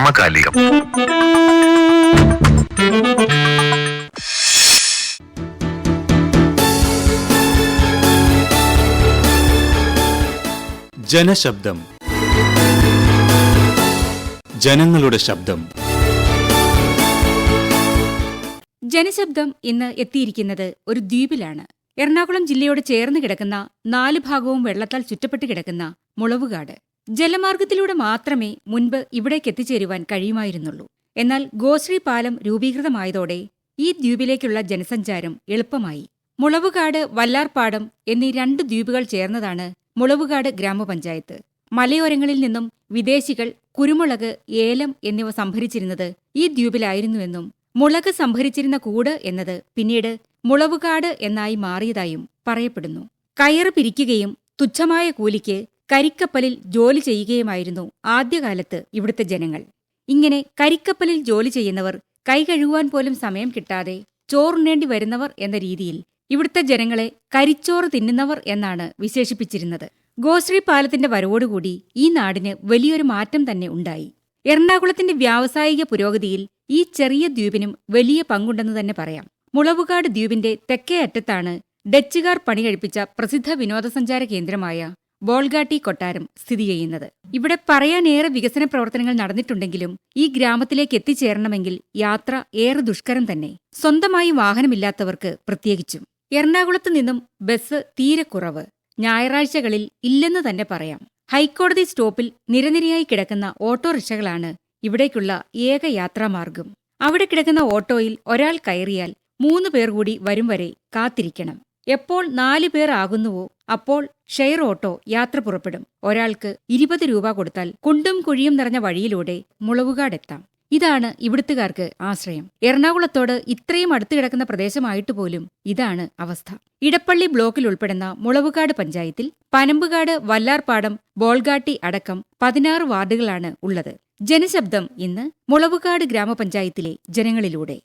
സമകാലികം. ജനശബ്ദം. ജനങ്ങളുടെ ശബ്ദം. ജനശബ്ദം ഇന്ന് എത്തിയിരിക്കുന്നത് ഒരു ദ്വീപിലാണ്. എറണാകുളം ജില്ലയോട് ചേർന്ന് കിടക്കുന്ന നാല് ഭാഗവും വെള്ളത്താൽ ചുറ്റപ്പെട്ട് കിടക്കുന്ന മുളവുകാട്. ജലമാർഗത്തിലൂടെ മാത്രമേ മുൻപ് ഇവിടേക്ക് എത്തിച്ചേരുവാൻ കഴിയുമായിരുന്നുള്ളൂ. എന്നാൽ ഗോശ്രീ പാലം രൂപീകൃതമായതോടെ ഈ ദ്വീപിലേക്കുള്ള ജനസഞ്ചാരം എളുപ്പമായി. മുളവുകാട് വല്ലാർപാടം എന്നീ രണ്ട് ദ്വീപുകൾ ചേർന്നതാണ് മുളവുകാട് ഗ്രാമപഞ്ചായത്ത്. മലയോരങ്ങളിൽ നിന്നും വിദേശികൾ കുരുമുളക് ഏലം എന്നിവ സംഭരിച്ചിരുന്നത് ഈ ദ്വീപിലായിരുന്നുവെന്നും മുളക് സംഭരിച്ചിരുന്ന കൂട് എന്നത് പിന്നീട് മുളവുകാട് എന്നായി മാറിയതായും പറയപ്പെടുന്നു. കയറ് പിരിക്കുകയും തുച്ഛമായ കൂലിക്ക് കരിക്കപ്പലിൽ ജോലി ചെയ്യുകയുമായിരുന്നു ആദ്യകാലത്ത് ഇവിടുത്തെ ജനങ്ങൾ. ഇങ്ങനെ കരിക്കപ്പലിൽ ജോലി ചെയ്യുന്നവർ കൈ കഴുകുവാൻ പോലും സമയം കിട്ടാതെ ചോറുണ്ണേണ്ടി വരുന്നവർ എന്ന രീതിയിൽ ഇവിടുത്തെ ജനങ്ങളെ കരിച്ചോറ് തിന്നുന്നവർ എന്നാണ് വിശേഷിപ്പിച്ചിരുന്നത്. ഗോശ്രീ പാലത്തിന്റെ വരവോടുകൂടി ഈ നാടിന് വലിയൊരു മാറ്റം തന്നെ ഉണ്ടായി. എറണാകുളത്തിന്റെ വ്യാവസായിക പുരോഗതിയിൽ ഈ ചെറിയ ദ്വീപിനും വലിയ പങ്കുണ്ടെന്ന് തന്നെ പറയാം. മുളവുകാട് ദ്വീപിന്റെ തെക്കേ അറ്റത്താണ് ഡച്ചുകാർ പണികഴിപ്പിച്ച പ്രസിദ്ധ വിനോദസഞ്ചാര കേന്ദ്രമായ ബോൾഗാട്ടി കൊട്ടാരം സ്ഥിതി ചെയ്യുന്നത്. ഇവിടെ പറയാനേറെ വികസന പ്രവർത്തനങ്ങൾ നടന്നിട്ടുണ്ടെങ്കിലും ഈ ഗ്രാമത്തിലേക്ക് എത്തിച്ചേരണമെങ്കിൽ യാത്ര ഏറെ ദുഷ്കരം തന്നെ. സ്വന്തമായി വാഹനമില്ലാത്തവർക്ക് പ്രത്യേകിച്ചും. എറണാകുളത്ത് നിന്നും ബസ് തീരെ കുറവ്. ഞായറാഴ്ചകളിൽ ഇല്ലെന്ന് തന്നെ പറയാം. ഹൈക്കോടതി സ്റ്റോപ്പിൽ നിരനിരയായി കിടക്കുന്ന ഓട്ടോറിക്ഷകളാണ് ഇവിടേക്കുള്ള ഏക യാത്രാമാർഗം. അവിടെ കിടക്കുന്ന ഓട്ടോയിൽ ഒരാൾ കയറിയാൽ മൂന്ന് പേർ കൂടി വരും വരെ കാത്തിരിക്കണം. എപ്പോൾ നാലു പേർ ആകുന്നുവോ അപ്പോൾ ഷെയർ ഓട്ടോ യാത്ര പുറപ്പെടും. ഒരാൾക്ക് ഇരുപത് രൂപ കൊടുത്താൽ കുണ്ടും കുഴിയും നിറഞ്ഞ വഴിയിലൂടെ മുളവുകാടെത്താം ഇതാണ് ഇവിടുത്തുകാർക്ക് ആശ്രയം. എറണാകുളത്തോട് ഇത്രയും അടുത്ത് കിടക്കുന്ന പ്രദേശമായിട്ട് പോലും ഇതാണ് അവസ്ഥ. ഇടപ്പള്ളി ബ്ലോക്കിൽ ഉൾപ്പെടുന്ന മുളവുകാട് പഞ്ചായത്തിൽ പനമ്പുകാട് വല്ലാർപാടം ബോൾഗാട്ടി അടക്കം പതിനാറ് വാർഡുകളാണ് ഉള്ളത്. ജനശബ്ദം ഇന്ന് മുളവുകാട് ഗ്രാമപഞ്ചായത്തിലെ ജനങ്ങളിലൂടെ.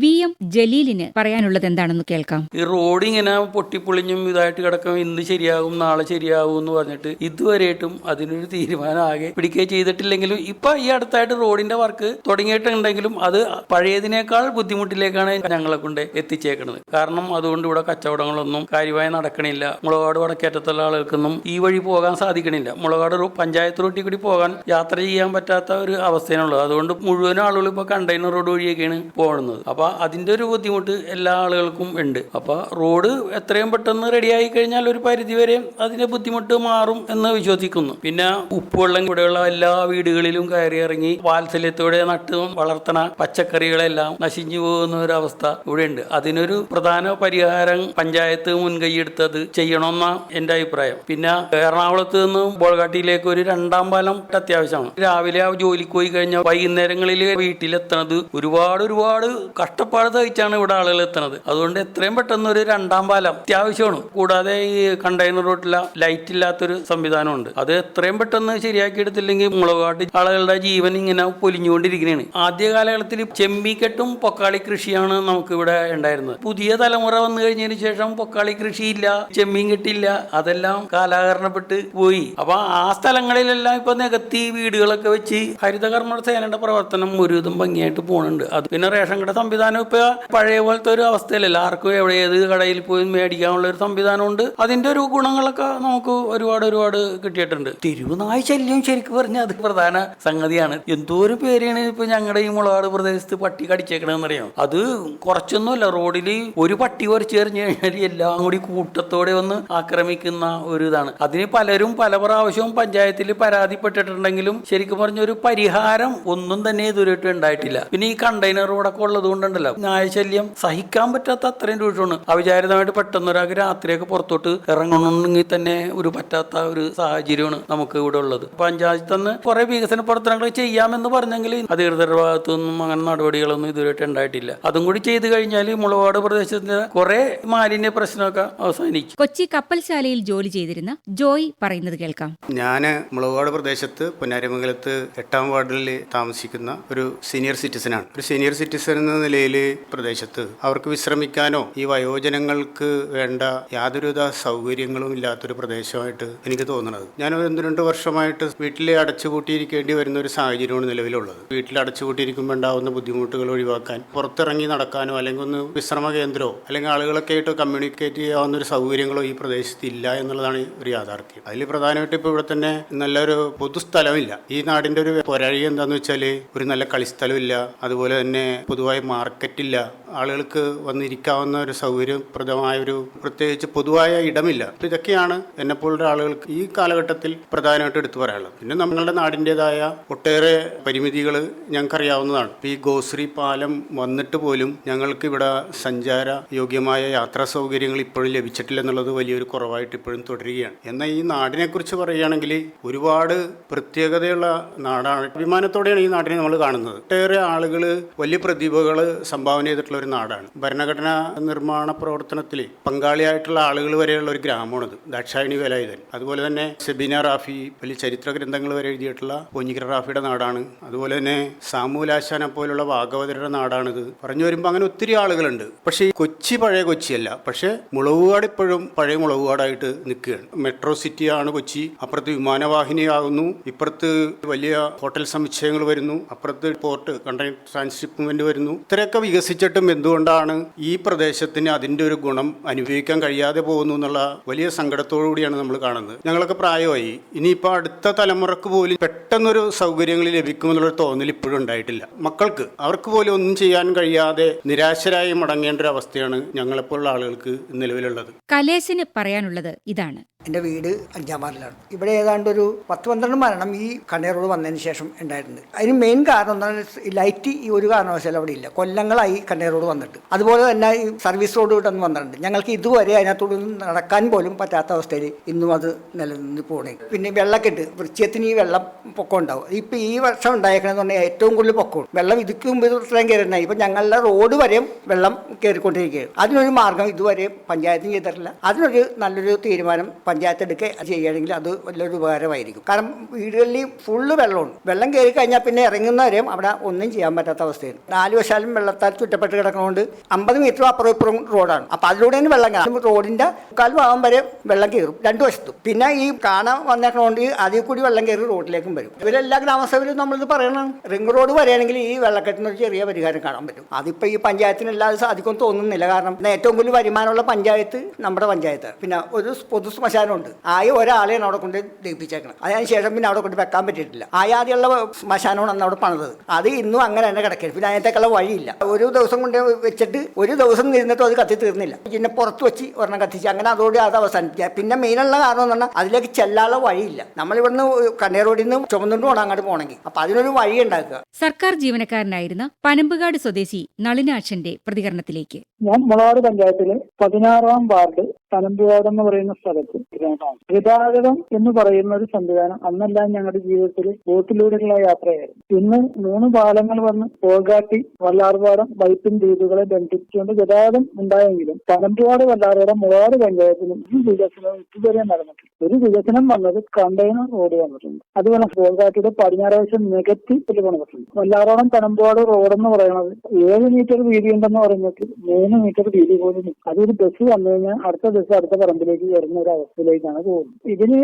വി എം ജലീലിന് പറയാനുള്ളത് എന്താണെന്ന് കേൾക്കാം. ഈ റോഡ് ഇങ്ങനെ പൊട്ടിപ്പൊളിഞ്ഞും ഇതായിട്ട് കിടക്കും. ഇന്ന് ശരിയാകും നാളെ ശരിയാകും എന്ന് പറഞ്ഞിട്ട് ഇതുവരെയായിട്ടും അതിനൊരു തീരുമാനം ആകെ പിടിക്കുകയും ചെയ്തിട്ടില്ലെങ്കിലും ഇപ്പൊ ഈ അടുത്തായിട്ട് റോഡിന്റെ വർക്ക് തുടങ്ങിയിട്ടുണ്ടെങ്കിലും അത് പഴയതിനേക്കാൾ ബുദ്ധിമുട്ടിലേക്കാണ് ഞങ്ങളെ കൊണ്ട് എത്തിച്ചേക്കുന്നത് കാരണം അതുകൊണ്ട് ഇവിടെ കച്ചവടങ്ങളൊന്നും കാര്യമായി നടക്കണില്ല. മുളകാട് വടക്കേറ്റത്തുള്ള ആളുകൾക്കൊന്നും ഈ വഴി പോകാൻ സാധിക്കണില്ല. മുളകാട് പഞ്ചായത്ത് റോട്ടിൽ കൂടി പോകാൻ യാത്ര ചെയ്യാൻ പറ്റാത്ത ഒരു അവസ്ഥയാണുള്ളത്. അതുകൊണ്ട് മുഴുവൻ ആളുകൾ ഇപ്പൊ കണ്ടെയ്നർ റോഡ് വഴിയൊക്കെയാണ് പോകുന്നത് അപ്പൊ അതിന്റെ ഒരു ബുദ്ധിമുട്ട് എല്ലാ ആളുകൾക്കും ഉണ്ട്. അപ്പോൾ റോഡ് എത്രയും പെട്ടെന്ന് റെഡിയായി കഴിഞ്ഞാൽ ഒരു പരിധി വരെ അതിന്റെ ബുദ്ധിമുട്ട് മാറും എന്ന് വിശ്വസിക്കുന്നു. പിന്നെ ഉപ്പുവെള്ളം ഇവിടെയുള്ള എല്ലാ വീടുകളിലും കയറി ഇറങ്ങി വാത്സല്യത്തോടെ നട്ട് വളർത്തണ പച്ചക്കറികളെല്ലാം നശിഞ്ഞു പോകുന്ന ഒരു അവസ്ഥ ഇവിടെ ഉണ്ട് അതിനൊരു പ്രധാന പരിഹാരം പഞ്ചായത്ത് മുൻകൈയെടുത്തത് ചെയ്യണമെന്ന എന്റെ അഭിപ്രായം. പിന്നെ എറണാകുളത്ത് നിന്ന് ബോൾഗാട്ടിയിലേക്ക് ഒരു രണ്ടാം പാലം അത്യാവശ്യമാണ്. രാവിലെ ജോലിക്ക് പോയി കഴിഞ്ഞാൽ വൈകുന്നേരങ്ങളിൽ വീട്ടിലെത്തണത് ഒരുപാട് ഒരുപാട് കഷ്ടപ്പാട് സഹിച്ചാണ് ഇവിടെ ആളുകൾ എത്തുന്നത്. അതുകൊണ്ട് എത്രയും പെട്ടെന്ന് ഒരു രണ്ടാം പാലം അത്യാവശ്യമാണ്. കൂടാതെ ഈ കണ്ടെയ്നർ റോട്ടില ലൈറ്റ് ഇല്ലാത്തൊരു സംവിധാനമുണ്ട്. അത് എത്രയും പെട്ടെന്ന് ശരിയാക്കി എടുത്തില്ലെങ്കിൽ മുളകാട്ട് ആളുകളുടെ ജീവൻ ഇങ്ങനെ പൊലിഞ്ഞുകൊണ്ടിരിക്കുകയാണ് ആദ്യ കാലഘട്ടത്തിൽ ചെമ്മിക്കെട്ടും പൊക്കാളി കൃഷിയാണ് നമുക്ക് ഇവിടെ ഉണ്ടായിരുന്നത്. പുതിയ തലമുറ വന്നു കഴിഞ്ഞതിന് ശേഷം പൊക്കാളി കൃഷിയില്ല ചെമ്മീൻ കെട്ടില്ല അതെല്ലാം കാലാകരണപ്പെട്ട് പോയി. അപ്പൊ ആ സ്ഥലങ്ങളിലെല്ലാം ഇപ്പൊ നികത്തി വീടുകളൊക്കെ വെച്ച് ഹരിതകർമ്മ സേനയുടെ പ്രവർത്തനം ഒരുവിധം ഭംഗിയായിട്ട് പോകുന്നുണ്ട് അത് പിന്നെ റേഷൻ കട സംവിധാനം ഇപ്പൊ പഴയ പോലത്തെ ഒരു അവസ്ഥയിലല്ല ആർക്കും എവിടെ ഏത് കടയിൽ പോയി മേടിക്കാനുള്ള ഒരു സംവിധാനമുണ്ട്. അതിന്റെ ഒരു ഗുണങ്ങളൊക്കെ നമുക്ക് ഒരുപാട് ഒരുപാട് കിട്ടിയിട്ടുണ്ട്. തെരുവുനായ ശല്യം ശരിക്കും പറഞ്ഞാൽ അത് പ്രധാന സംഗതിയാണ്. എന്തോരം പേരെയാണ് ഇപ്പൊ ഞങ്ങളുടെ ഈ മുളവാട് പ്രദേശത്ത് പട്ടി കടിച്ചേക്കണെന്നറിയാം അത് കുറച്ചൊന്നുമല്ല റോഡിൽ ഒരു പട്ടി കുറച്ച് എറിഞ്ഞു കഴിഞ്ഞാൽ എല്ലാം കൂടി കൂട്ടത്തോടെ വന്ന് ആക്രമിക്കുന്ന ഒരു ഇതാണ്. അതിന് പലരും പല പ്രാവശ്യവും പഞ്ചായത്തിൽ പരാതിപ്പെട്ടിട്ടുണ്ടെങ്കിലും ശരിക്കും പറഞ്ഞ ഒരു പരിഹാരം ഒന്നും തന്നെ ഇതുവരെയായിട്ടും ഉണ്ടായിട്ടില്ല. പിന്നെ ഈ കണ്ടെയ്നർ റോഡൊക്കെ ഉള്ളത് കൊണ്ടുണ്ടല്ലോ ന്യായശല്യം സഹിക്കാൻ പറ്റാത്ത അത്രയും രൂക്ഷമാണ്. അവിചാരിതമായിട്ട് പെട്ടെന്ന് ഒരാൾക്ക് രാത്രിയൊക്കെ പുറത്തോട്ട് ഇറങ്ങണമെങ്കിൽ തന്നെ ഒരു പറ്റാത്ത ഒരു സാഹചര്യമാണ് നമുക്ക് ഇവിടെ ഉള്ളത്. പഞ്ചായത്ത് നിന്ന് കുറെ വികസന പ്രവർത്തനങ്ങൾ ചെയ്യാമെന്ന് പറഞ്ഞെങ്കിൽ അധികൃതരുടെ ഭാഗത്തു നിന്നും അങ്ങനെ നടപടികളൊന്നും ഇതുവരെയായിട്ട് ഉണ്ടായിട്ടില്ല. അതും കൂടി ചെയ്തു കഴിഞ്ഞാൽ മുളവാട് പ്രദേശത്തിന്റെ കുറെ മാലിന്യ പ്രശ്നമൊക്കെ അവസാനിക്കും. കൊച്ചി കപ്പൽശാലയിൽ ജോലി ചെയ്തിരുന്ന ജോയ് പറയുന്നത് കേൾക്കാം. ഞാൻ മുളവാട് പ്രദേശത്ത് പൊന്നാരിമംഗലത്ത് എട്ടാം വാർഡിൽ താമസിക്കുന്ന ഒരു സീനിയർ സിറ്റിസനാണ്. ഒരു സീനിയർ സിറ്റിസൺ എന്ന നിലയിൽ ജില്ലയിലെ പ്രദേശത്ത് അവർക്ക് വിശ്രമിക്കാനോ ഈ വയോജനങ്ങൾക്ക് വേണ്ട യാതൊരുവിധ സൗകര്യങ്ങളും ഇല്ലാത്തൊരു പ്രദേശമായിട്ട് എനിക്ക് തോന്നുന്നത്. ഞാൻ ഒന്ന് രണ്ട് വർഷമായിട്ട് വീട്ടിലെ അടച്ചുപൂട്ടിയിരിക്കേണ്ടി വരുന്ന ഒരു സാഹചര്യമാണ് നിലവിലുള്ളത്. വീട്ടിൽ അടച്ചുപൂട്ടിയിരിക്കുമ്പോൾ ഉണ്ടാവുന്ന ബുദ്ധിമുട്ടുകൾ ഒഴിവാക്കാൻ പുറത്തിറങ്ങി നടക്കാനോ അല്ലെങ്കിൽ ഒന്ന് വിശ്രമ കേന്ദ്രമോ അല്ലെങ്കിൽ ആളുകളൊക്കെ ആയിട്ട് കമ്മ്യൂണിക്കേറ്റ് ചെയ്യാവുന്ന ഒരു സൗകര്യങ്ങളോ ഈ പ്രദേശത്ത് ഇല്ല എന്നുള്ളതാണ് ഒരു യാഥാർത്ഥ്യം. അതിൽ പ്രധാനമായിട്ട് ഇപ്പോൾ ഇവിടെ തന്നെ നല്ലൊരു പൊതുസ്ഥലമില്ല. ഈ നാടിന്റെ ഒരു പോരാഴി എന്താന്ന് വെച്ചാൽ ഒരു നല്ല കളിസ്ഥലമില്ല. അതുപോലെ തന്നെ പൊതുവായ മാർക്കറ്റില്ല ആളുകൾക്ക് വന്നിരിക്കാവുന്ന ഒരു സൗകര്യപ്രദമായ ഒരു പ്രത്യേകിച്ച് പൊതുവായ ഇടമില്ല. അപ്പോൾ ഇതൊക്കെയാണ് എന്നെപ്പോലുള്ള ആളുകൾക്ക് ഈ കാലഘട്ടത്തിൽ പ്രധാനമായിട്ട് എടുത്തു പറയാനുള്ളത്. പിന്നെ നമ്മളുടെ നാടിന്റെതായ ഒട്ടേറെ പരിമിതികൾ ഞങ്ങൾക്കറിയാവുന്നതാണ്. ഇപ്പോൾ ഈ ഗോശ്രീ പാലം വന്നിട്ട് പോലും ഞങ്ങൾക്ക് ഇവിടെ സഞ്ചാര യോഗ്യമായ യാത്രാ സൗകര്യങ്ങൾ ഇപ്പോഴും ലഭിച്ചിട്ടില്ല എന്നുള്ളത് വലിയൊരു കുറവായിട്ട് ഇപ്പോഴും തുടരുകയാണ്. എന്നാൽ ഈ നാടിനെക്കുറിച്ച് പറയുകയാണെങ്കിൽ ഒരുപാട് പ്രത്യേകതയുള്ള നാടാണ്. അഭിമാനത്തോടെയാണ് ഈ നാടിനെ നമ്മൾ കാണുന്നത്. ഒട്ടേറെ ആളുകൾ വലിയ പ്രതിഭകൾ സംഭാവന ചെയ്തിട്ടുള്ള ഒരു നാടാണ്. ഭരണഘടനാ നിർമ്മാണ പ്രവർത്തനത്തിൽ പങ്കാളിയായിട്ടുള്ള ആളുകൾ വരെയുള്ള ഒരു ഗ്രാമമാണിത്. ദാക്ഷായണി വേലായുധൻ. അതുപോലെ തന്നെ സെബീന റാഫി വലിയ ചരിത്ര ഗ്രന്ഥങ്ങൾ വരെ എഴുതിയിട്ടുള്ള പൊഞ്ഞിക്കര റാഫിയുടെ നാടാണ്. അതുപോലെ തന്നെ സാമൂലാശാനെ പോലുള്ള ഭാഗവതരുടെ നാടാണിത്. പറഞ്ഞു വരുമ്പോൾ അങ്ങനെ ഒത്തിരി ആളുകളുണ്ട്. പക്ഷേ ഈ കൊച്ചി പഴയ കൊച്ചിയല്ല. പക്ഷേ മുളവുകാട് ഇപ്പോഴും പഴയ മുളവുകാടായിട്ട് നിൽക്കുകയാണ്. മെട്രോ സിറ്റിയാണ് കൊച്ചി. അപ്പുറത്ത് വിമാനവാഹിനിയാകുന്നു. ഇപ്പുറത്ത് വലിയ ഹോട്ടൽ സമുച്ചയങ്ങൾ വരുന്നു. അപ്പുറത്ത് പോർട്ട് കണ്ടെയ്നർ ട്രാൻസ്ഷിപ്പ്മെന്റ് വരുന്നു. ഇത്രയൊക്കെ വികസിച്ചിട്ടും എന്തുകൊണ്ടാണ് ഈ പ്രദേശത്തിന് അതിന്റെ ഒരു ഗുണം അനുഭവിക്കാൻ കഴിയാതെ പോകുന്നു എന്നുള്ള വലിയ സങ്കടത്തോടു കൂടിയാണ് നമ്മൾ കാണുന്നത്. ഞങ്ങളൊക്കെ പ്രായമായി. ഇനിയിപ്പോൾ അടുത്ത തലമുറയ്ക്ക് പോലും പെട്ടെന്നൊരു സൗകര്യങ്ങൾ ലഭിക്കുമെന്നുള്ളൊരു തോന്നൽ ഇപ്പോഴും ഉണ്ടായിട്ടില്ല. മക്കൾക്ക് അവർക്ക് പോലും ഒന്നും ചെയ്യാൻ കഴിയാതെ നിരാശരായി മടങ്ങേണ്ട ഒരു അവസ്ഥയാണ് ഞങ്ങളെപ്പോലുള്ള ആളുകൾക്ക് നിലവിലുള്ളത്. കലേശന് പറയാനുള്ളത് ഇതാണ്. എന്റെ വീട് അഞ്ചാം വാർഡിലാണ് ഇവിടെ ഏതാണ്ട് ഒരു പത്ത് പന്ത്രണ്ട് മരണം ഈ കണ്ണീർ റോഡ് വന്നതിന് ശേഷം ഉണ്ടായിട്ടുണ്ട്. അതിന് മെയിൻ കാരണം എന്താണ് ഈ ലൈറ്റ് ഈ ഒരു കാരണവശാലും അവിടെ ഇല്ല. കൊല്ലങ്ങളായി കണ്ണീർ റോഡ് വന്നിട്ട്. അതുപോലെ തന്നെ ഈ സർവീസ് റോഡ് ഇവിടെ വന്നിട്ടുണ്ട്. ഞങ്ങൾക്ക് ഇതുവരെ അതിനകത്തോട് നടക്കാൻ പോലും പറ്റാത്ത അവസ്ഥയിൽ ഇന്നും അത് നിലനിന്ന് പോണേ. പിന്നെ വെള്ളക്കെട്ട് വൃക്ഷത്തിന് ഈ വെള്ളം പൊക്കം ഉണ്ടാവും. ഇപ്പം ഈ വർഷം ഉണ്ടായേക്കണമെന്ന് പറഞ്ഞാൽ ഏറ്റവും കൂടുതൽ പൊക്കവും വെള്ളം ഇതിക്ക് മുമ്പ് ഇത്രയും കയറുണ്ടായി ഇപ്പം ഞങ്ങളുടെ റോഡ് വരെയും വെള്ളം കയറിക്കൊണ്ടിരിക്കുകയാണ്. അതിനൊരു മാർഗം ഇതുവരെ പഞ്ചായത്തും ചെയ്തിട്ടില്ല. അതിനൊരു നല്ലൊരു തീരുമാനം പഞ്ചായത്ത് എടുക്കുക ചെയ്യുകയാണെങ്കിൽ അത് വലിയൊരു ഉപകാരമായിരിക്കും. കാരണം വീടുകളിൽ ഫുള്ള് വെള്ളമുണ്ട്. വെള്ളം കയറി കഴിഞ്ഞാൽ പിന്നെ ഇറങ്ങുന്നവരെയും അവിടെ ഒന്നും ചെയ്യാൻ പറ്റാത്ത അവസ്ഥയാണ്. നാല് വശാലും വെള്ളത്താൽ ചുറ്റപ്പെട്ട് കിടക്കുന്നതുകൊണ്ട് അമ്പത് മീറ്റർ അപ്പുറം ഇപ്പുറം റോഡാണ് അപ്പോൾ തന്നെ വെള്ളം കയറും. റോഡിന്റെ മുക്കാൽ ഭാഗം വരെ വെള്ളം കയറും. രണ്ട് വശത്തും. പിന്നെ ഈ കാണാൻ വന്നേക്കണോണ്ട് അതിൽ കൂടി വെള്ളം കയറി റോഡിലേക്കും വരും. ഇവരെല്ലാ ഗ്രാമസഭയിലും നമ്മളിത് പറയണം റിംഗ് റോഡ് വരെയാണെങ്കിൽ ഈ വെള്ളക്കെട്ടിന് ഒരു ചെറിയ പരിഹാരം കാണാൻ പറ്റും. അതിപ്പോൾ ഈ പഞ്ചായത്തിനെല്ലാം സാധിക്കുമെന്ന് തോന്നുന്നില്ല. കാരണം ഏറ്റവും കൂടുതൽ വരുമാനമുള്ള പഞ്ചായത്ത് നമ്മുടെ പഞ്ചായത്താണ്. പിന്നെ ഒരു പൊതു ശ്മശാനമുണ്ട് ആയ ഒരാളെയാണ് അവിടെ കൊണ്ട് ദഹിപ്പിച്ചേക്കണം അതിനുശേഷം പിന്നെ അവിടെ കൊണ്ട് വെക്കാൻ പറ്റിയിട്ടില്ല. ആയാതെയുള്ള ശ്മശാനമാണ് അന്ന് അവിടെ പണിതത്. അത് ഇന്നും അങ്ങനെ തന്നെ കിടക്കരുത് പിന്നെ അതിനകത്തേക്കുള്ള വഴിയില്ല. ഒരു ദിവസം കൊണ്ട് വെച്ചിട്ട് ഒരു ദിവസം നിന്നിട്ടും അത് കത്തി തീർന്നില്ല. പിന്നെ പുറത്ത് വെച്ച് ഒരെണ്ണം കത്തിച്ച് അങ്ങനെ അതോടെ അത് അവസാനിപ്പിക്കുക പിന്നെ മെയിനുള്ള കാരണം എന്ന് പറഞ്ഞാൽ അതിലേക്ക് ചെല്ലാനുള്ള വഴിയില്ല. നമ്മൾ ഇവിടുന്ന് കണ്ണീർ റോഡിൽ നിന്ന് ചുമന്നുകൊണ്ട് പോകണം അങ്ങോട്ട് പോകണമെങ്കിൽ അപ്പൊ അതിനൊരു വഴി ഉണ്ടാക്കുക. സർക്കാർ ജീവനക്കാരനായിരുന്ന പനമ്പുകാട് സ്വദേശി നളിനാക്ഷന്റെ പ്രതികരണത്തിലേക്ക്. ഞാൻ മുളവാട് പഞ്ചായത്തിലെ പതിനാറാം വാർഡ് പനമ്പുകാട് എന്ന് പറയുന്ന സ്ഥലത്ത് ഗ്രാമമാണ് ഗതാഗതം എന്ന് പറയുന്ന ഒരു സംവിധാനം അന്നെല്ലാം ഞങ്ങളുടെ ജീവിതത്തിൽ ബോട്ടിലൂടെയുള്ള യാത്രയായിരുന്നു. ഇന്ന് മൂന്ന് പാലങ്ങൾ വന്ന് പോകാട്ടി വല്ലാർപാടം വൈപ്പിൻ ദ്വീപുകളെ ബന്ധിപ്പിച്ചുകൊണ്ട് ഗതാഗതം ഉണ്ടായെങ്കിലും പനമ്പാട് വല്ലാർപാടം മൂവാറ് പഞ്ചായത്തിലും ഈ വികസനം ഇതുവരെ നടന്നിട്ടില്ല. ഒരു വികസനം വന്നത് കണ്ടെയ്നർ റോഡ് വന്നിട്ടുണ്ട്. അതുപോലെ പോകാട്ടിയുടെ പടിഞ്ഞാറ് വശം നികത്തി കൊണ്ടുവന്നിട്ടുണ്ട് വല്ലാറോളം പനമ്പാട് റോഡ് എന്ന് പറയുന്നത് ഏഴ് മീറ്റർ വീതി ഉണ്ടെന്ന് പറഞ്ഞിട്ട് മൂന്ന് മീറ്റർ വീതി പോലും അതൊരു ബസ് വന്നു കഴിഞ്ഞാൽ അടുത്ത ബസ് അടുത്ത പറമ്പിലേക്ക് വരുന്ന ഒരു അവസ്ഥയിലേക്കാണ് പോകുന്നത്. ഇതിന്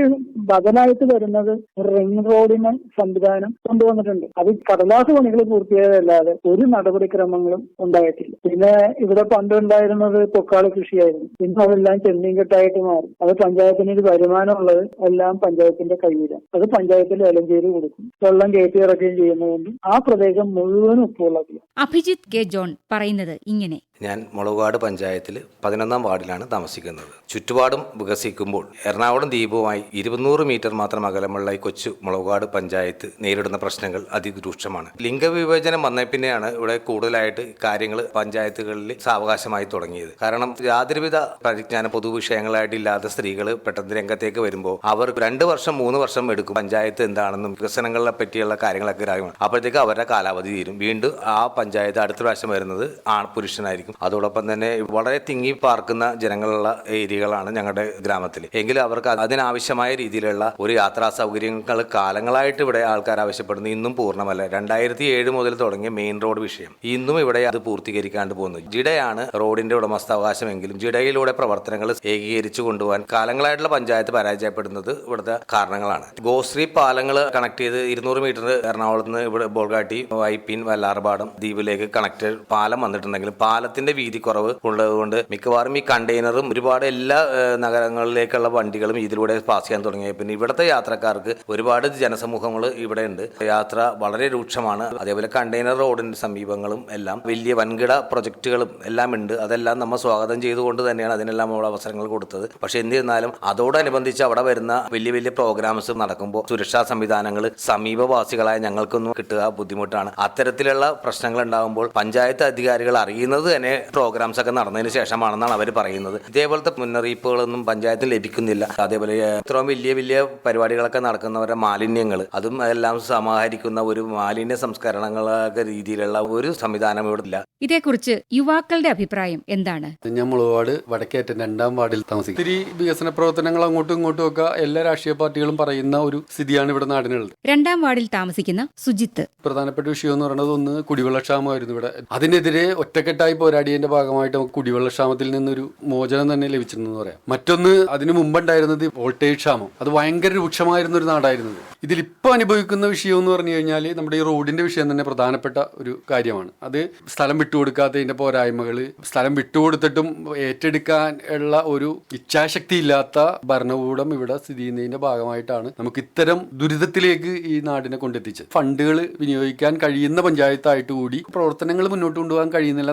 ബദലായിട്ട് വരുന്നത് റിംഗ് റോഡിന് സംവിധാനം കൊണ്ടുവന്നിട്ടുണ്ട്. അത് കടലാസ് പണികൾ പൂർത്തിയായതല്ലാതെ ഒരു നടപടിക്രമങ്ങളും ഉണ്ടായിട്ടില്ല. പിന്നെ ഇവിടെ പണ്ടുണ്ടായിരുന്നത് പൊക്കാളി കൃഷിയായിരുന്നു. ഇന്ന് അതെല്ലാം ചെന്നീങ്കെട്ടായിട്ട് മാറി. അത് പഞ്ചായത്തിന് ഒരു വരുമാനമുള്ളത് എല്ലാം പഞ്ചായത്തിന്റെ കയ്യിലാണ്. അത് പഞ്ചായത്തിൽ ഏലം ചെയ്ത് കൊടുക്കും. വെള്ളം കയറ്റി ഇറക്കുകയും ചെയ്യുന്നതുകൊണ്ട് ആ പ്രദേശം മുഴുവനും ഉപ്പുള്ളതില്ല അഭിജിത്ത് കെ ജോൺ പറയുന്നത് ഇങ്ങനെ. ഞാൻ മുളകുകാട് പഞ്ചായത്തിൽ പതിനൊന്നാം വാർഡിലാണ് താമസിക്കുന്നത്. ചുറ്റുപാടും വികസിക്കുമ്പോൾ എറണാകുളം ദ്വീപുമായി ഇരുന്നൂറ് മീറ്റർ മാത്രം അകലമുള്ള ഈ കൊച്ചു മുളകുകാട് പഞ്ചായത്ത് നേരിടുന്ന പ്രശ്നങ്ങൾ അതിരൂക്ഷമാണ്. ലിംഗവിവേചനം വന്ന പിന്നെയാണ് ഇവിടെ കൂടുതലായിട്ട് കാര്യങ്ങൾ പഞ്ചായത്തുകളിൽ സാവകാശമായി തുടങ്ങിയത്. കാരണം യാതൊരുവിധ പരിജ്ഞാന പൊതുവിഷയങ്ങളായിട്ടില്ലാത്ത സ്ത്രീകൾ പെട്ടെന്ന് രംഗത്തേക്ക് വരുമ്പോൾ അവർ രണ്ട് വർഷം മൂന്ന് വർഷം എടുക്കും പഞ്ചായത്ത് എന്താണെന്നും വികസനങ്ങളെ പറ്റിയുള്ള കാര്യങ്ങളൊക്കെ അറിയണം അപ്പോഴത്തേക്ക് അവരുടെ കാലാവധി തീരും. വീണ്ടും ആ പഞ്ചായത്ത് അടുത്ത പ്രാവശ്യം വരുന്നത് ആ പുരുഷനായിരിക്കും. താമസിക്കും അതോടൊപ്പം തന്നെ വളരെ തിങ്ങി പാർക്കുന്ന ജനങ്ങളുള്ള ഏരിയകളാണ് ഞങ്ങളുടെ ഗ്രാമത്തിൽ എങ്കിലും അവർക്ക് അതിനാവശ്യമായ രീതിയിലുള്ള ഒരു യാത്രാ സൗകര്യങ്ങൾ കാലങ്ങളായിട്ട് ഇവിടെ ആൾക്കാർ ആവശ്യപ്പെടുന്നു. ഇന്നും പൂർണമല്ല. രണ്ടായിരത്തി ഏഴ് മുതൽ തുടങ്ങിയ മെയിൻ റോഡ് വിഷയം. ഇന്നും ഇവിടെ അത് പൂർത്തീകരിക്കാണ്ട് പോകുന്നു. ജിഡയാണ് റോഡിന്റെ ഉടമസ്ഥാവകാശമെങ്കിലും ജിഡയിലൂടെ പ്രവർത്തനങ്ങൾ ഏകീകരിച്ചു കൊണ്ടുപോകാൻ കാലങ്ങളായിട്ടുള്ള പഞ്ചായത്ത് പരാജയപ്പെടുന്നത് ഇവിടുത്തെ കാരണങ്ങളാണ്. ഗോശ്രീ പാലങ്ങൾ കണക്ട് ചെയ്ത് ഇരുന്നൂറ് മീറ്റർ എറണാകുളത്ത് നിന്ന് ഇവിടെ ബോൾഗാട്ടി വൈപ്പിൻ വല്ലാർപാടം ദ്വീപിലേക്ക് കണക്ട് പാലം വന്നിട്ടുണ്ടെങ്കിലും പാലത്തിന്റെ വീതി കുറവ് ഉള്ളതുകൊണ്ട് മിക്കവാറും ഈ കണ്ടെയ്നറും ഒരുപാട് എല്ലാ നഗരങ്ങളിലേക്കുള്ള വണ്ടികളും ഇതിലൂടെ പാസ് ചെയ്യാൻ തുടങ്ങിയത് പിന്നെ ഇവിടുത്തെ യാത്രക്കാർക്ക് ഒരുപാട് ജനസമൂഹങ്ങൾ ഇവിടെ ഉണ്ട്. യാത്ര വളരെ രൂക്ഷമാണ്. അതേപോലെ കണ്ടെയ്നർ റോഡിന്റെ സമീപങ്ങളും എല്ലാം വലിയ വൻകിട പ്രൊജക്റ്റുകളും എല്ലാം ഉണ്ട്. അതെല്ലാം നമ്മൾ സ്വാഗതം ചെയ്തുകൊണ്ട് തന്നെയാണ് അതിനെല്ലാം നമ്മൾ അവസരങ്ങൾ കൊടുത്തത്. പക്ഷെ എന്നിരുന്നാലും അതോടനുബന്ധിച്ച് അവിടെ വരുന്ന വലിയ വലിയ പ്രോഗ്രാംസ് നടക്കുമ്പോൾ സുരക്ഷാ സംവിധാനങ്ങൾ സമീപവാസികളായ ഞങ്ങൾക്കൊന്നും കിട്ടുക ബുദ്ധിമുട്ടാണ്. അത്തരത്തിലുള്ള പ്രശ്നങ്ങൾ ഉണ്ടാകുമ്പോൾ പഞ്ചായത്ത് അധികാരികൾ അറിയുന്നത് തന്നെ പ്രോഗ്രാംസ് ഒക്കെ നടന്നതിന് ശേഷമാണെന്നാണ് അവർ പറയുന്നത്. ഇതേപോലത്തെ മുന്നറിയിപ്പുകളൊന്നും പഞ്ചായത്തിൽ ലഭിക്കുന്നില്ല. അതേപോലെ ഇത്രയും വലിയ വലിയ പരിപാടികളൊക്കെ നടക്കുന്നവരുടെ മാലിന്യങ്ങൾ അതും എല്ലാം സമാഹരിക്കുന്ന ഒരു മാലിന്യ സംസ്കരണങ്ങളൊക്കെ രീതിയിലുള്ള ഒരു സംവിധാനം ഇവിടെ ഇല്ല. ഇതേക്കുറിച്ച് യുവാക്കളുടെ അഭിപ്രായം എന്താണ്? ഞാൻ മുളവാട് വടക്കേറ്റം രണ്ടാം വാർഡിൽ താമസിക്കും. ഒത്തിരി വികസന പ്രവർത്തനങ്ങൾ അങ്ങോട്ടും ഇങ്ങോട്ടും ഒക്കെ എല്ലാ രാഷ്ട്രീയ പാർട്ടികളും പറയുന്ന ഒരു സ്ഥിതിയാണ് ഇവിടെ നാടിനുള്ളത്. രണ്ടാം വാർഡിൽ താമസിക്കുന്ന സുജിത്ത്. പ്രധാനപ്പെട്ട വിഷയം എന്ന് പറയുന്നത് ഒന്ന് കുടിവെള്ളക്ഷാമമായിരുന്നു ഇവിടെ. അതിനെതിരെ ഒറ്റക്കെട്ടായി പോരാടിയതിന്റെ ഭാഗമായിട്ട് നമുക്ക് കുടിവെള്ളക്ഷാമത്തിൽ നിന്നൊരു മോചനം തന്നെ ലഭിച്ചിരുന്നു പറയാം. മറ്റൊന്ന് അതിനു മുമ്പുണ്ടായിരുന്നത് വോൾട്ടേജ് ക്ഷാമം. അത് ഭയങ്കര രൂക്ഷമായിരുന്ന ഒരു നാടായിരുന്നത്. ഇതിലിപ്പോൾ അനുഭവിക്കുന്ന വിഷയം എന്ന് പറഞ്ഞു കഴിഞ്ഞാൽ നമ്മുടെ ഈ റോഡിന്റെ വിഷയം തന്നെ പ്രധാനപ്പെട്ട ഒരു കാര്യമാണ്. അത് സ്ഥലം വിട്ടുകൊടുക്കാത്തതിന്റെ പോരായ്മകൾ സ്ഥലം വിട്ടുകൊടുത്തിട്ടും ഏറ്റെടുക്കാൻ ഉള്ള ഒരു ഇച്ഛാശക്തി ഇല്ലാത്ത ഭരണകൂടം ഇവിടെ സ്ഥിതി ചെയ്യുന്നതിന്റെ ഭാഗമായിട്ടാണ് നമുക്ക് ഇത്തരം ദുരിതത്തിലേക്ക് ഈ നാടിനെ കൊണ്ടെത്തിച്ചത്. ഫണ്ടുകൾ വിനിയോഗിക്കാൻ കഴിയുന്ന പഞ്ചായത്തായിട്ട് കൂടി പ്രവർത്തനങ്ങൾ മുന്നോട്ട് കൊണ്ടുപോകാൻ കഴിയുന്നില്ല.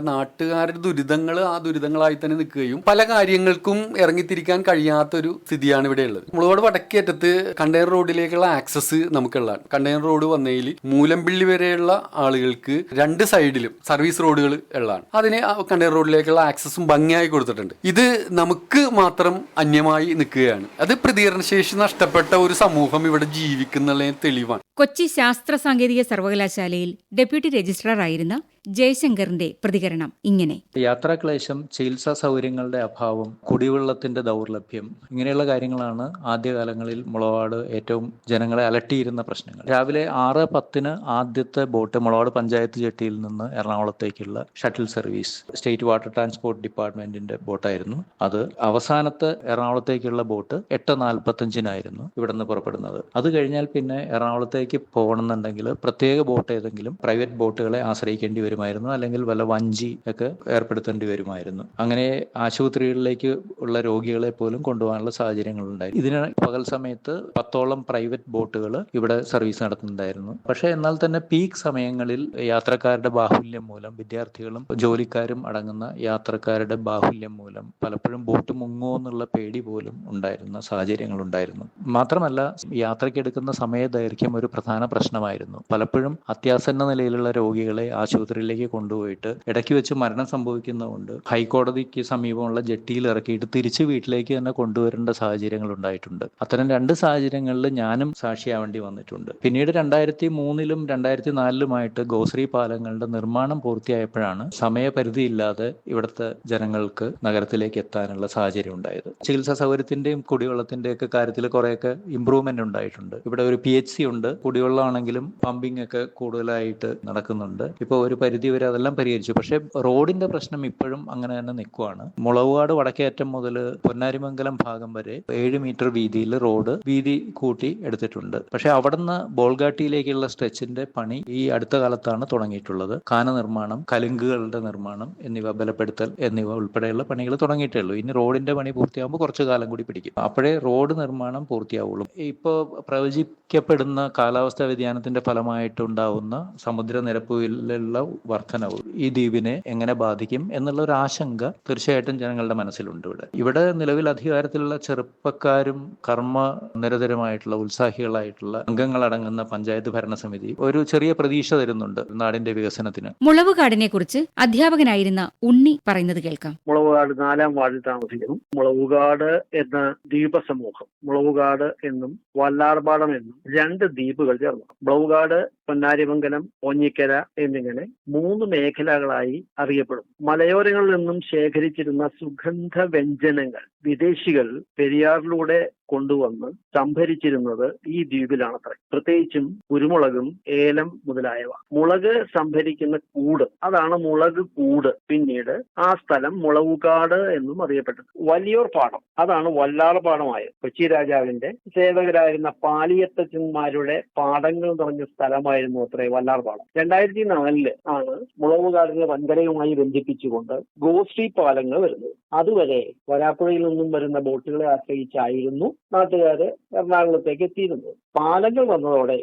നാട്ടുകാരുടെ ദുരിതങ്ങൾ ആ ദുരിതങ്ങളായി തന്നെ നിൽക്കുകയും പല കാര്യങ്ങൾക്കും ഇറങ്ങിത്തിരിക്കാൻ കഴിയാത്തൊരു സ്ഥിതിയാണ് ഇവിടെ ഉള്ളത്. നമ്മളോട് വടക്കേറ്റത്ത് കണ്ടെയ്നർ റോഡിലേക്കുള്ള ആക്സസ് നമുക്കുള്ളതാണ്. കണ്ടെയ്നർ റോഡ് വന്നതിൽ മൂലമ്പിള്ളി വരെയുള്ള ആളുകൾക്ക് രണ്ട് സൈഡിലും സർവീസ് റോഡുകൾ ഉള്ളതാണ്. അതിന് കണ്ടെയ്നർ റോഡിലേക്കുള്ള ആക്സസും ഭംഗിയായി കൊടുത്തിട്ടുണ്ട്. ഇത് നമുക്ക് മാത്രം അന്യമായി നിൽക്കുകയാണ്. അത് പ്രതികരണശേഷി നഷ്ടപ്പെട്ട ഒരു സമൂഹം ഇവിടെ ജീവിക്കുന്നുള്ള തെളിവാണ്. കൊച്ചി ശാസ്ത്ര സാങ്കേതിക സർവകലാശാലയിൽ ഡെപ്യൂട്ടി രജിസ്ട്രാർ ആയിരുന്ന ജയശങ്കറിന്റെ പ്രതികരണം ഇങ്ങനെ. യാത്രാക്ലേശം ചികിത്സാ സൗകര്യങ്ങളുടെ അഭാവം കുടിവെള്ളത്തിന്റെ ദൗർലഭ്യം ഇങ്ങനെയുള്ള കാര്യങ്ങളാണ് ആദ്യകാലങ്ങളിൽ മുളവാട് ഏറ്റവും ജനങ്ങളെ അലട്ടിയിരുന്ന പ്രശ്നങ്ങൾ. രാവിലെ ആറ് പത്തിന് ആദ്യത്തെ ബോട്ട് മുളവാട് പഞ്ചായത്ത് ജെട്ടിയിൽ നിന്ന് എറണാകുളത്തേക്കുള്ള shuttle service state water transport ഡിപ്പാർട്ട്മെന്റിന്റെ ബോട്ടായിരുന്നു. അത് അവസാനത്തെ എറണാകുളത്തേക്കുള്ള ബോട്ട് എട്ട് നാൽപ്പത്തഞ്ചിനായിരുന്നു ഇവിടെ നിന്ന് പുറപ്പെടുന്നത്. അത് കഴിഞ്ഞാൽ പിന്നെ എറണാകുളത്തേക്ക് പോകണമെന്നുണ്ടെങ്കിൽ പ്രത്യേക ബോട്ട് ഏതെങ്കിലും പ്രൈവറ്റ് ബോട്ടുകളെ ആശ്രയിക്കേണ്ടി വരുമായിരുന്നു. അല്ലെങ്കിൽ വല്ല വഞ്ചി ഒക്കെ ഏർപ്പെടുത്തേണ്ടി വരുമായിരുന്നു. അങ്ങനെ ആശുപത്രികളിലേക്ക് ഉള്ള രോഗികളെ പോലും കൊണ്ടുപോകാനുള്ള സാഹചര്യങ്ങൾ ഉണ്ടായിരുന്നു ഇതിന് പകൽ സമയത്ത് പത്തോളം പ്രൈവറ്റ് ബോട്ടുകൾ ഇവിടെ സർവീസ് നടത്തുന്നുണ്ടായിരുന്നു. പക്ഷേ എന്നാൽ തന്നെ പീക്ക് സമയങ്ങളിൽ യാത്രക്കാരുടെ ബാഹുല്യം മൂലം വിദ്യാർത്ഥികളും ജോലിക്കാരും അടങ്ങുന്ന യാത്രക്കാരുടെ ബാഹുല്യം മൂലം പലപ്പോഴും ബോട്ട് മുങ്ങോ എന്നുള്ള പേടി പോലും ഉണ്ടായിരുന്ന സാഹചര്യങ്ങൾ ഉണ്ടായിരുന്നു മാത്രമല്ല യാത്രയ്ക്കെടുക്കുന്ന സമയ ദൈർഘ്യം ഒരു പ്രധാന പ്രശ്നമായിരുന്നു. പലപ്പോഴും അത്യാസന്ന നിലയിലുള്ള രോഗികളെ ആശുപത്രിയിലേക്ക് കൊണ്ടുപോയിട്ട് ഇടയ്ക്ക് വെച്ച് മരണം സംഭവിക്കുന്നതുകൊണ്ട് ഹൈക്കോടതിക്ക് സമീപമുള്ള ജെട്ടിയിൽ ഇറക്കിയിട്ട് തിരിച്ച് വീട്ടിലേക്ക് തന്നെ കൊണ്ടുവരേണ്ട സാഹചര്യങ്ങൾ ഉണ്ടായിട്ടുണ്ട്. അത്തരം രണ്ട് സാഹചര്യങ്ങളിൽ ഞാനും സാക്ഷിയാവേണ്ടി വന്നിട്ടുണ്ട്. പിന്നീട് രണ്ടായിരത്തി മൂന്നിലും രണ്ടായിരത്തി നാലിലുമായിട്ട് ഗോശ്രീ പാലങ്ങളുടെ നിർമ്മാണം പൂർത്തിയായപ്പോഴാണ് സമയപരിധിയില്ലാതെ ഇവിടുത്തെ ജനങ്ങൾക്ക് നഗരത്തിലേക്ക് എത്താനുള്ള സാഹചര്യം ഉണ്ടായത്. ചികിത്സാ സൗകര്യത്തിന്റെയും കുടിവെള്ളത്തിന്റെയും ഒക്കെ കാര്യത്തിൽ കുറെയൊക്കെ ഇമ്പ്രൂവ്മെന്റ് ഉണ്ടായിട്ടുണ്ട്. ഇവിടെ ഒരു പി എച്ച് സി ഉണ്ട്. കുടിവെള്ളമാണെങ്കിലും പമ്പിംഗ് ഒക്കെ കൂടുതലായിട്ട് നടക്കുന്നുണ്ട്. ഇപ്പൊ ഒരു പരിധി വരെ അതെല്ലാം പരിഹരിച്ചു. പക്ഷേ റോഡിന്റെ പ്രശ്നം ഇപ്പോഴും അങ്ങനെ തന്നെ നിൽക്കുവാണ്. മുളവുകാട് വടക്കേറ്റം മുതൽ പൊന്നാരിമംഗലം ഭാഗം വരെ ഏഴ് മീറ്റർ വീതിയിൽ റോഡ് വീതി കൂട്ടി എടുത്തിട്ടുണ്ട്. പക്ഷെ അവിടുന്ന് ബോൾഗാട്ടിയിലേക്കുള്ള സ്ട്രെച്ചിന്റെ പണി ഈ അടുത്ത കാലത്താണ് തുടങ്ങിയിട്ടുള്ളത്. കാന നിർമ്മാണം കലുങ്കുകളുടെ നിർമ്മാണം എന്നിവ ബലപ്പെടുത്തൽ എന്നിവ ഉൾപ്പെടെയുള്ള പണികൾ തുടങ്ങിയിട്ടേ ഉള്ളൂ. ഇനി റോഡിന്റെ പണി പൂർത്തിയാകുമ്പോൾ കുറച്ച് കാലം കൂടി പിടിക്കും. അപ്പോഴേ റോഡ് നിർമ്മാണം പൂർത്തിയാവുള്ളൂ. ഇപ്പോൾ പ്രവചിക്കപ്പെടുന്ന കാലാവസ്ഥാ വ്യതിയാനത്തിന്റെ ഫലമായിട്ടുണ്ടാവുന്ന സമുദ്രനിരപ്പിലുള്ള വർധനവ് ഈ ദ്വീപിനെ എങ്ങനെ ബാധിക്കും എന്നുള്ള ഒരു ആശങ്ക തീർച്ചയായിട്ടും ജനങ്ങളുടെ മനസ്സിലുണ്ട് ഇവിടെ. ഇവിടെ നിലവിൽ അധികാരത്തിലുള്ള ചെറുപ്പക്കാരും കർമ്മ നിരതരമായിട്ടുള്ള ഉത്സാഹികളായിട്ടുള്ള അംഗങ്ങളടങ്ങുന്ന പഞ്ചായത്ത് ഭരണസമിതി ഒരു ചെറിയ പ്രതീക്ഷ തരുന്നുണ്ട് നാടിന്റെ വികസനത്തിന്. മുളവുകാടിനെ കുറിച്ച് അധ്യാപകനായിരുന്ന ഉണ്ണി പറയുന്നത് കേൾക്കാം. മുളവുകാട് നാലാം വാർഡിൽ താമസിക്കുന്നു. മുളവുകാട് എന്ന ദ്വീപസമൂഹം മുളവുകാട് എന്നും വല്ലാർപാടം എന്നും രണ്ട് ദ്വീപുകൾ ചേർന്നു. ബ്ലൗകാട് പൊന്നാരിമംഗലം ഓഞ്ഞിക്കര എന്നിങ്ങനെ മൂന്ന് മേഖലകളായി അറിയപ്പെടും. മലയോരങ്ങളിൽ നിന്നും ശേഖരിച്ചിരുന്ന സുഗന്ധ വ്യഞ്ജനങ്ങൾ വിദേശികൾ പെരിയാറിലൂടെ കൊണ്ടുവന്ന് സംഭരിച്ചിരുന്നത് ഈ ദ്വീപിലാണത്രേ. പ്രത്യേകിച്ചും കുരുമുളകും ഏലം മുതലായവ. മുളക് സംഭരിക്കുന്ന കൂട്. അതാണ് മുളക് കൂട്. പിന്നീട് ആ സ്ഥലം മുളവുകാട് എന്നും അറിയപ്പെട്ടത്. വലിയോർ പാടം. അതാണ് വല്ലാർ പാടമായത്. കൊച്ചി രാജാവിന്റെ സേവകരായിരുന്ന പാലിയത്തച്ഛന്മാരുടെ പാടങ്ങൾ നിറഞ്ഞ സ്ഥലമായിരുന്നു അത്രേ വല്ലാർ പാടം. രണ്ടായിരത്തി നാലിൽ ആണ് മുളവുകാടിനെ വൻകരയുമായി ബന്ധിപ്പിച്ചുകൊണ്ട് ഗോശ്രീ പാലങ്ങൾ വരുന്നത്. അതുവരെ വരാപ്പുഴയിൽ നിന്നും വരുന്ന ബോട്ടുകളെ ആശ്രയിച്ചായിരുന്നു നാട്ടുകാര് എറണാകുളത്തേക്ക് എത്തിയിരുന്നത് പാലങ്ങൾ വന്നതോടെ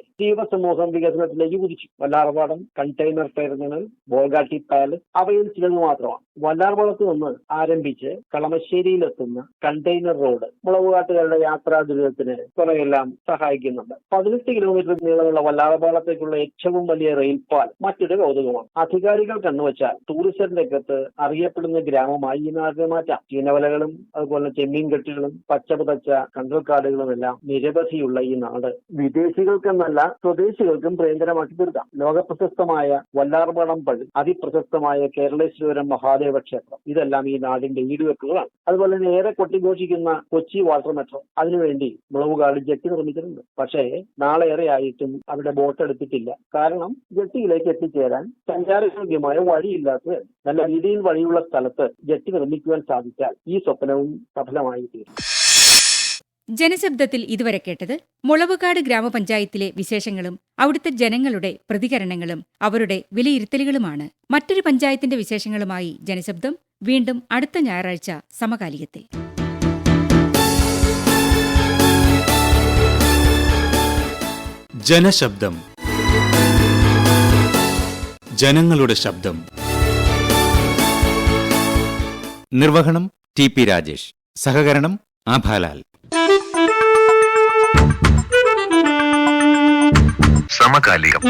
സമൂഹം വികസനത്തിലേക്ക് കുതിച്ചു. Vallarpadam container terminal Bolgatty palace അവയിൽ ചിലത് മാത്രമാണ്. വല്ലാർപാടത്ത് നിന്ന് ആരംഭിച്ച് കളമശ്ശേരിയിലെത്തുന്ന കണ്ടെയ്നർ റോഡ് മുളവുകാട്ടുകാരുടെ യാത്രാ ദുരിതത്തിന് കുറെയെല്ലാം സഹായിക്കുന്നുണ്ട്. പതിനെട്ട് കിലോമീറ്റർ നീളമുള്ള വല്ലാർപാടത്തേക്കുള്ള ഏറ്റവും വലിയ റെയിൽപാൽ മറ്റൊരു കൗതുകമാണ്. അധികാരികൾ കണ്ണുവച്ചാൽ ടൂറിസം രംഗത്ത് അറിയപ്പെടുന്ന ഗ്രാമമായി ഈ നാടിനെ മാറ്റാം. ചീനവലകളും അതുപോലെ ചെമ്മീൻ കെട്ടുകളും പച്ചപുതച്ച കണ്ടൽക്കാടുകളും എല്ലാം നിരവധിയുള്ള ഈ നാട് വിദേശികൾക്കെന്നല്ല സ്വദേശികൾക്കും പ്രിയങ്കരമാക്കി തീർക്കാം. ലോകപ്രശസ്തമായ വല്ലാർപാളം പഴി അതിപ്രശസ്തമായ കേരളേശ്വരം മഹാദേവ ക്ഷേത്രം ഇതെല്ലാം ഈ നാടിന്റെ ഈടുവെപ്പുകളാണ് അതുപോലെ തന്നെ ഏറെ കൊട്ടിഘോഷിക്കുന്ന കൊച്ചി വാട്ടർ മെട്രോ അതിനുവേണ്ടി മുളവുകാട് ജെട്ടി നിർമ്മിച്ചിട്ടുണ്ട്. പക്ഷേ നാളേറെ ആയിട്ടും അവിടെ ബോട്ട് എടുത്തിട്ടില്ല. കാരണം ജെട്ടിയിലേക്ക് എത്തിച്ചേരാൻ സഞ്ചാരയോഗ്യമായ വഴിയില്ലാത്തത് നല്ല രീതിയിൽ വഴിയുള്ള സ്ഥലത്ത് ജെട്ടി നിർമ്മിക്കുവാൻ സാധിച്ചാൽ ഈ സ്വപ്നവും സഫലമായി തീരും ജനശബ്ദത്തിൽ ഇതുവരെ കേട്ടത് മുളവുകാട് ഗ്രാമപഞ്ചായത്തിലെ വിശേഷങ്ങളും അവിടുത്തെ ജനങ്ങളുടെ പ്രതികരണങ്ങളും അവരുടെ വിലയിരുത്തലുകളുമാണ്. മറ്റൊരു പഞ്ചായത്തിന്റെ വിശേഷങ്ങളുമായി ജനശബ്ദം. വീണ്ടും അടുത്ത ഞായറാഴ്ച സമകാലികത്തിൽ. ജനശബ്ദം. ജനങ്ങളുടെ ശബ്ദം. നിർവഹണം ടി പി രാജേഷ്. സഹകരണം ആഭാലാൽ. സമകാലികം.